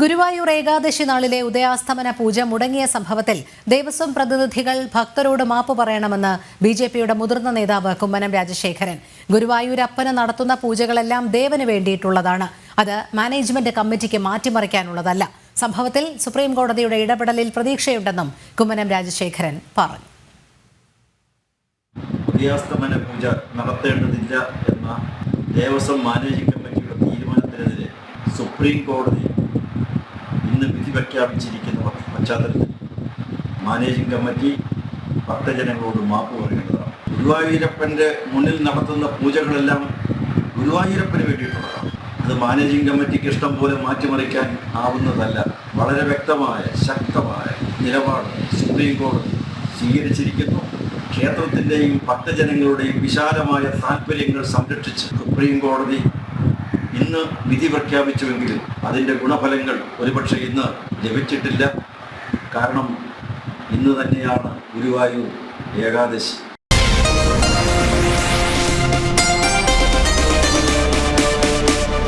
ഗുരുവായൂർ ഏകാദശി നാളിലെ ഉദയാസ്തമന പൂജ മുടങ്ങിയ സംഭവത്തിൽ ദേവസ്വം പ്രതിനിധികൾ ഭക്തരോട് മാപ്പ് പറയണമെന്ന് ബി ജെ പിയുടെ മുതിർന്ന നേതാവ് കുമ്മനം രാജശേഖരൻ. ഗുരുവായൂരപ്പന് നടത്തുന്ന പൂജകളെല്ലാം ദേവന് വേണ്ടിയിട്ടുള്ളതാണ്. അത് മാനേജ്മെന്റ് കമ്മിറ്റിക്ക് മാറ്റിമറിക്കാനുള്ളതല്ല. സംഭവത്തിൽ സുപ്രീം കോടതിയുടെ ഇടപെടലിൽ പ്രതീക്ഷയുണ്ടെന്നും കുമ്മനം രാജശേഖരൻ പറഞ്ഞു. ഉദയാസ്തമന പൂജ നടത്തേണ്ടതില്ല എന്ന ദേവസ്വം മാനേജിംഗ് കമ്മിറ്റിയുടെ തീരുമാനത്തിനെതിരെ സുപ്രീം കോടതി ഇന്ന് വിധി പ്രഖ്യാപിച്ചിരിക്കുന്ന പശ്ചാത്തലത്തിൽ മാനേജിംഗ് കമ്മിറ്റി ഭക്തജനങ്ങളോട് മാപ്പ് പറയേണ്ടതാണ് ഗുരുവായൂരപ്പന്റെ മുന്നിൽ നടത്തുന്ന പൂജകളെല്ലാം ഗുരുവായൂരപ്പന് വേണ്ടിയിട്ടുള്ളതാണ്. അത് മാനേജിംഗ് കമ്മിറ്റിക്ക് ഇഷ്ടം പോലെ മാറ്റിമറിക്കാൻ ആവുന്നതല്ല. വളരെ വ്യക്തമായ ശക്തമായ നിലപാട് സുപ്രീം കോടതി സ്വീകരിച്ചിരിക്കുന്നു. ക്ഷേത്രത്തിന്റെയും ഭക്തജനങ്ങളുടെയും വിശാലമായ താല്പര്യങ്ങൾ സംരക്ഷിച്ച് സുപ്രീം കോടതി ഇന്ന് വിധി പ്രഖ്യാപിച്ചുവെങ്കിൽ അതിന്റെ ഗുണഫലങ്ങൾ ഒരുപക്ഷെ ഇന്ന് ലഭിച്ചിട്ടില്ല. കാരണം ഇന്ന് തന്നെയാണ് ഗുരുവായൂർ ഏകാദശി.